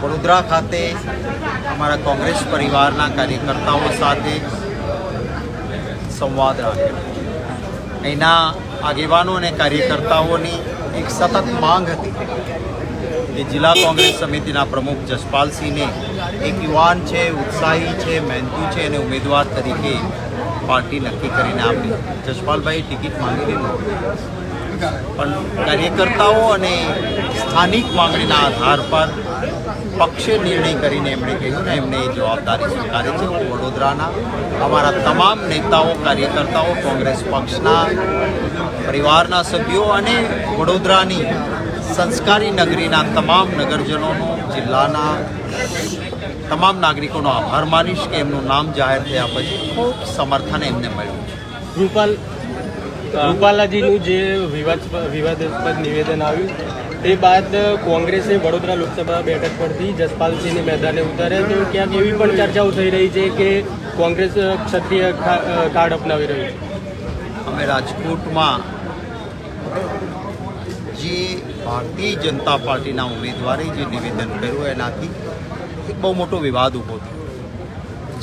વડોદરા ખાતે અમારા કોંગ્રેસ પરિવારના કાર્યકર્તાઓ સાથે સંવાદ રાખ્યો. અહીંના આગેવાનો અને કાર્યકર્તાઓની એક સતત માંગ હતી કે જિલ્લા કોંગ્રેસ સમિતિના પ્રમુખ જસપાલસિંહને એક યુવાન છે, ઉત્સાહી છે, મહેનતુ છે અને ઉમેદવાર તરીકે પાર્ટી નક્કી કરીને આપી. જસપાલભાઈ ટિકિટ માંગી પણ કાર્યકર્તાઓ અને સ્થાનિક માંગણીના આધાર પર પક્ષે નિર્ણય કરીને એમણે કહ્યું ને એમને એ જવાબદારી સ્વીકારે છે. હું વડોદરાના અમારા તમામ નેતાઓ, કાર્યકર્તાઓ, કોંગ્રેસ પક્ષના પરિવારના સભ્યો અને વડોદરાની સંસ્કારી નગરીના તમામ નગરજનોનો, જિલ્લાના તમામ નાગરિકોનો આભાર માનીશ કે એમનું નામ જાહેર થયા પછી ખૂબ સમર્થન એમને મળ્યું છે. રૂપાલ, રૂપાલાજીનું જે વિવાદ વિવાદાસ્પદ નિવેદન આવ્યું તે બાદ કોંગ્રેસે વડોદરા લોકસભા બેઠક પરથી જસપાલસિંહને મેદાને ઉતાર્યા. તો ક્યાંક એવી પણ ચર્ચાઓ થઈ રહી છે કે કોંગ્રેસ ક્ષત્રિય કાર્ડ અપનાવી રહ્યું છે. અમે રાજકોટમાં જે ભારતીય જનતા પાર્ટીના ઉમેદવારે જે નિવેદન કર્યું એનાથી એક બહુ મોટો વિવાદ ઊભો થયો.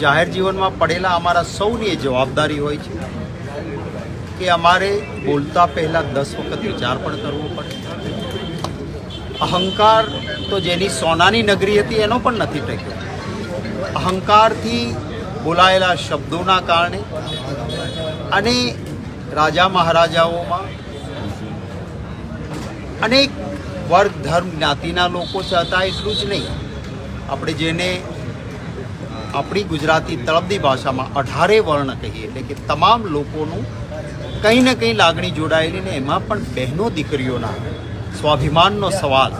જાહેર જીવનમાં પડેલા અમારા સૌની એ જવાબદારી હોય છે કે અમારે બોલતા પહેલાં દસ વખત વિચાર પણ કરવો પડે. અહંકાર તો જેની સોનાની નગરી હતી એનો પણ નથી ટક્યો. અહંકારથી બોલાયેલા શબ્દોના કારણે અને રાજા મહારાજાઓમાં અનેક વર્ગ, ધર્મ, જ્ઞાતિના લોકો હતા એટલું જ નહીં. આપણે જેને આપણી ગુજરાતી તળપદી ભાષામાં અઢારે વર્ણ કહીએ એટલે કે તમામ લોકોનું કંઈ ને કંઈ લાગણી જોડાયેલી ને એમાં પણ બહેનો દીકરીઓના સ્વાભિમાનનો સવાલ.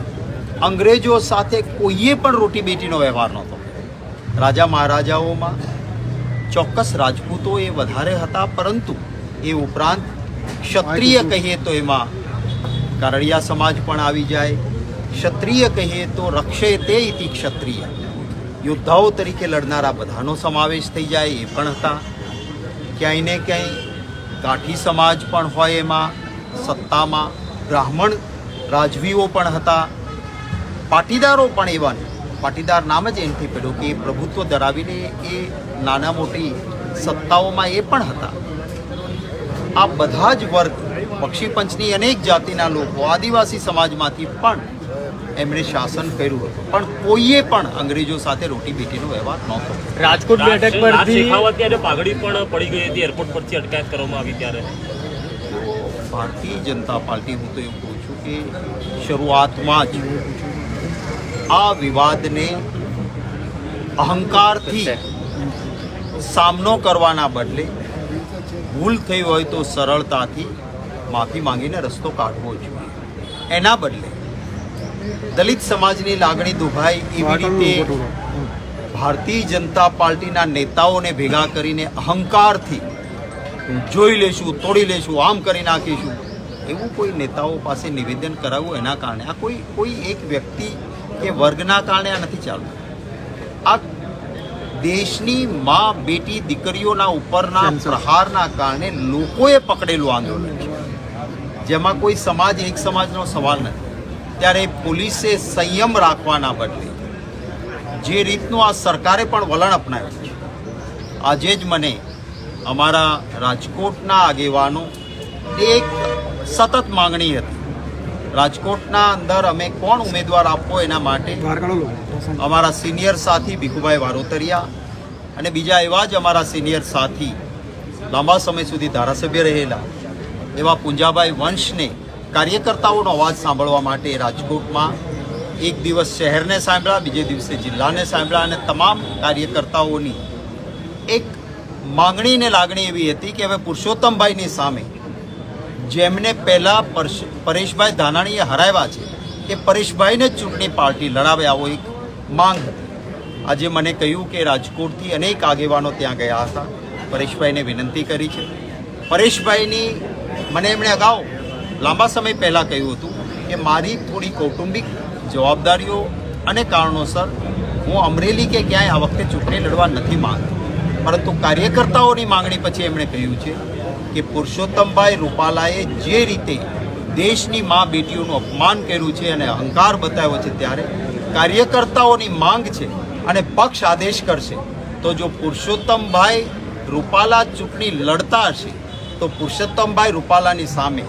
અંગ્રેજો સાથે કોઈએ પણ રોટી બેટીનો વ્યવહાર નહોતો. રાજા મહારાજાઓમાં ચોક્કસ રાજપૂતો એ વધારે હતા પરંતુ એ ઉપરાંત ક્ષત્રિય કહીએ તો એમાં કારડિયા સમાજ પણ આવી જાય. ક્ષત્રિય કહીએ તો રક્ષે તે ઇતિ ક્ષત્રિય. યોદ્ધાઓ તરીકે લડનારા બધાનો સમાવેશ થઈ જાય એ પણ હતા. ક્યાંય ને ક્યાંય કાઠી સમાજ પણ હોય એમાં સત્તામાં બ્રાહ્મણ રાજવીઓ પણ હતા. પાટીદારો પણ એવા પાટીદાર નામ જ એનથી પડ્યું કે એ પ્રભુત્વ ધરાવીને એ નાના મોટી સત્તાઓમાં એ પણ હતા. આ બધા જ વર્ગ પક્ષી પંચની અનેક જાતિના લોકો આદિવાસી સમાજમાંથી પણ એમણે શાસન કર્યું હતું. પણ કોઈએ પણ અંગ્રેજો સાથે રોટી બેટીનો વ્યવહાર નહોતો. રાજકોટ બેઠક ત્યારે પાઘડી પણ પડી ગઈ હતી એરપોર્ટ પરથી અટકાયત કરવામાં આવી ત્યારે. ભારતીય જનતા પાર્ટી હું તો એવું કે શરૂઆતમાં જ આ વિવાદને અહંકારથી સામનો કરવાના બદલે ભૂલ થઈ હોય તો સરળતાથી માફી માંગીને રસ્તો કાઢવો જોઈએ। એના બદલે દલિત સમાજની લાગણી દુભાઈ એવી રીતે ભારતીય જનતા પાર્ટીના નેતાઓને ભેગા કરીને અહંકારથી જોઈ લેશું તોડી લેશું આમ કરી નાખીશું એવું કોઈ નેતાઓ પાસે નિવેદન કરાવવું એના કારણે? આ કોઈ કોઈ એક વ્યક્તિ કે વર્ગના કારણે આ નથી ચાલતું? આ દેશની મા બેટી દીકરીઓના ઉપરના પ્રહારના કારણે લોકોએ પકડેલું આંદોલન છે. જેમાં કોઈ સમાજ એક સમાજનો સવાલ નથી. ત્યારે પોલીસે સંયમ રાખવાના બદલે જે રીતનું આ સરકારે પણ વલણ અપનાવ્યું છે આજે જ મને અમારા રાજકોટના આગેવાનો એક સતત માંગણી હતી. રાજકોટના અંદર અમે કોણ ઉમેદવાર આપવો એના માટે અમારા સિનિયર સાથી ભીખુભાઈ વારોતરિયા અને બીજા એવા જ અમારા સિનિયર સાથી લાંબા સમય સુધી ધારાસભ્ય રહેલા એવા પુંજાભાઈ વંશને કાર્યકર્તાઓનો અવાજ સાંભળવા માટે રાજકોટમાં એક દિવસ શહેરને સાંભળ્યા બીજે દિવસે જિલ્લાને સાંભળ્યા અને તમામ કાર્યકર્તાઓની એક માંગણી ને લાગણી એવી હતી કે હવે પુરુષોત્તમભાઈની સામે જેમને પહેલાં પરશ- પરેશભાઈ ધાનાણીએ હરાવ્યા છે, એ પરેશભાઈને જ ચૂંટણી પાર્ટી લડાવે આવો એક માંગ આજે મને કહ્યું કે રાજકોટથી અનેક આગેવાનો ત્યાં ગયા હતા. પરેશભાઈને વિનંતી કરી છે. પરેશભાઈની, મને એમણે અગાઉ લાંબા સમય પહેલાં કહ્યું હતું કે મારી થોડી કૌટુંબિક જવાબદારીઓ અને કારણોસર હું અમરેલી કે ક્યાંય આ વખતે ચૂંટણી લડવા નથી માંગતો. પરંતુ કાર્યકર્તાઓની માંગણી પછી એમણે કહ્યું છે કે પુરુષોત્તમભાઈ રૂપાલાએ જે રીતે દેશની મા બેટીઓનું અપમાન કર્યું છે અને અહંકાર બતાવ્યો છે ત્યારે કાર્યકર્તાઓની માંગ છે અને પક્ષ આદેશ કરશે, તો જો પુરુષોત્તમભાઈ રૂપાલા ચૂંટણી લડતા હશે, તો પુરુષોત્તમભાઈ રૂપાલાની સામે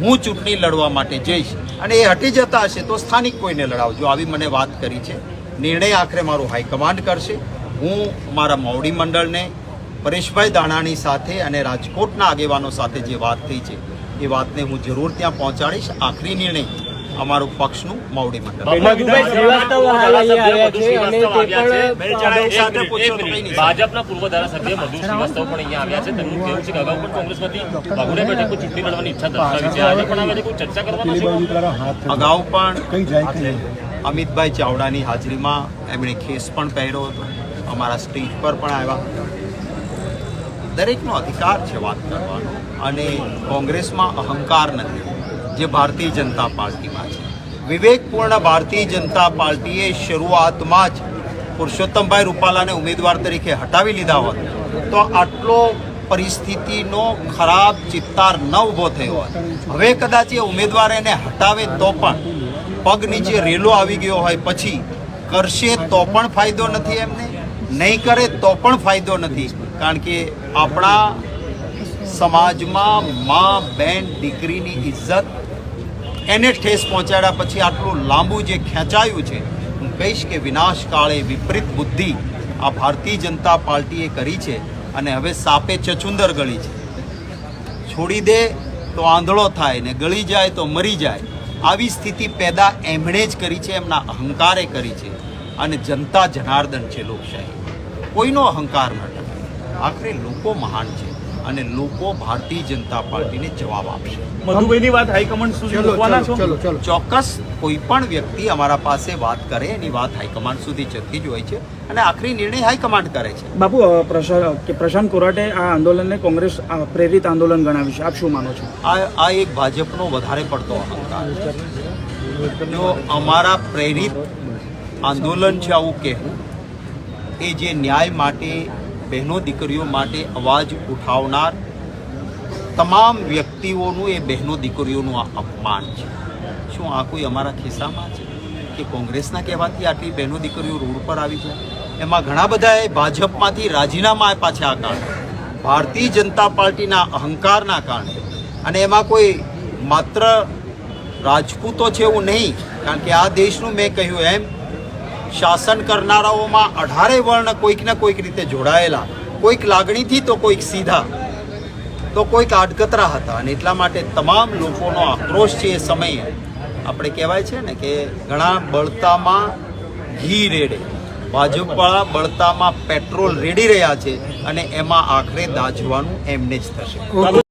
હું ચૂંટણી લડવા માટે જઈશ અને એ હટી જતા હશે તો સ્થાનિક કોઈને લડાવજો. આવી મને વાત કરી છે. નિર્ણય આખરે મારું હાઈકમાન્ડ કરશે. હું મારા મોવડી મંડળને પરેશભાઈ દાણાની સાથે અને રાજકોટના આગેવાનો સાથે જે વાત થઈ છે એ વાતને હું જરૂર ત્યાં પહોંચાડીશ. આખરી નિર્ણય અમારું પક્ષનું મોવડી મંડળ. ભાજપના પૂર્વ ધારાસભ્ય મધુ શ્રીવાસ્તવ પણ અહીંયા આવ્યા છે. તેમનું કહેવું છે કે અગાઉ પણ કોંગ્રેસમાંથી બાબુને બેઠક ચૂંટણી લડવાની ઈચ્છા દર્શાવી છે. આજે પણ આવે કોઈ ચર્ચા કરવાનો અગાઉ પણ અમિતભાઈ ચાવડાની હાજરીમાં એમણે ખેસ પણ પહેર્યો હતો. અમારા સ્ટેજ પર પણ આવ્યા. દરેકનો અધિકાર છે વાત કરવાનો. અને કોંગ્રેસમાં અહંકાર નથી, જે ભારતીય જનતા પાર્ટીમાં છે. વિવેકપૂર્ણ ભારતીય જનતા પાર્ટીએ શરૂઆતમાં જ પુરુષોત્તમભાઈ રૂપાલાને ઉમેદવાર તરીકે હટાવી લીધા હોત, તો આટલો પરિસ્થિતિનો ખરાબ ચિત્તાર ન ઊભો થયો હોત. હવે કદાચ એ ઉમેદવાર એને હટાવે તો પણ પગ નીચે રેલો આવી ગયો હોય પછી કરશે તો પણ ફાયદો નથી એમને, નહીં કરે તો પણ ફાયદો નથી. કારણ કે આપણા સમાજમાં મા, બેન, દીકરીની ઇજ્જત એને ઠેસ પહોંચાડ્યા પછી આટલું લાંબુ જે ખેંચાયું છે, હું કહીશ કે વિનાશ કાળે વિપરીત બુદ્ધિ આ ભારતીય જનતા પાર્ટીએ કરી છે અને હવે સાપે ચચુંદર ગળી છે. છોડી દે તો આંધળો થાય ને ગળી જાય તો મરી જાય. આવી સ્થિતિ પેદા એમણે જ કરી છે, એમના અહંકારે કરી છે. અને જનતા જનાર્દન છે લોકશાહી. કોઈનો અહંકાર ન ટકે આખરે લોકો મહાન છે અને લોકો ભારતીય જનતા પાર્ટીને જવાબ આપશે. મધુભાઈની વાત હાઈકમાન્ડ સુધી મૂકવાના છો? ચલો ચલો. ચલો ચોક્કસ કોઈ પણ વ્યક્તિ અમારા પાસે વાત કરે એની વાત હાઈકમાન્ડ સુધી જતી જ હોય છે અને આખરી નિર્ણય હાઈકમાન્ડ કરે છે. બાપુ કે પ્રશાંત કોરાટે આ આંદોલનને કોંગ્રેસ પ્રેરિત આંદોલન ગણાવ્યું છે. આપ શું માનો છો? આ આ એક ભાજપનો વધારે પડતો અહંકાર જો અમારા પ્રેરિત આંદોલન છે આવું કહેવું. એ જે ન્યાય માટે બહેનો દીકરીઓ માટે અવાજ ઉઠાવનાર તમામ વ્યક્તિઓનું એ બહેનો દીકરીઓનું આ અપમાન છે. શું આ કોઈ અમારા ખિસ્સામાં છે કે કોંગ્રેસના કહેવાથી આટલી બહેનો દીકરીઓ રોડ પર આવી જાય? એમાં ઘણા બધાએ ભાજપમાંથી રાજીનામા આપ્યા છે આ કારણે. ભારતીય જનતા પાર્ટીના અહંકારના કારણે. અને એમાં કોઈ માત્ર રાજપૂતો છે એવું નહીં, કારણ કે આ દેશનું મેં કહ્યું એમ શાસન કરનારાઓમાં અઢારે વર્ણ કોઈક ને કોઈક રીતે જોડાયેલા. કોઈક લાગણીથી તો કોઈક સીધા. તો કોઈક આડકતરા હતા અને એટલા માટે તમામ લોકોનો આક્રોશ છે એ સમયે આપણે કહેવાય છે ને કે ઘણા બળતામાં ઘી રેડે. ભાજપવાળા બળતામાં પેટ્રોલ રેડી રહ્યા છે અને એમાં આખરે દાજવાનું એમને જ થશે.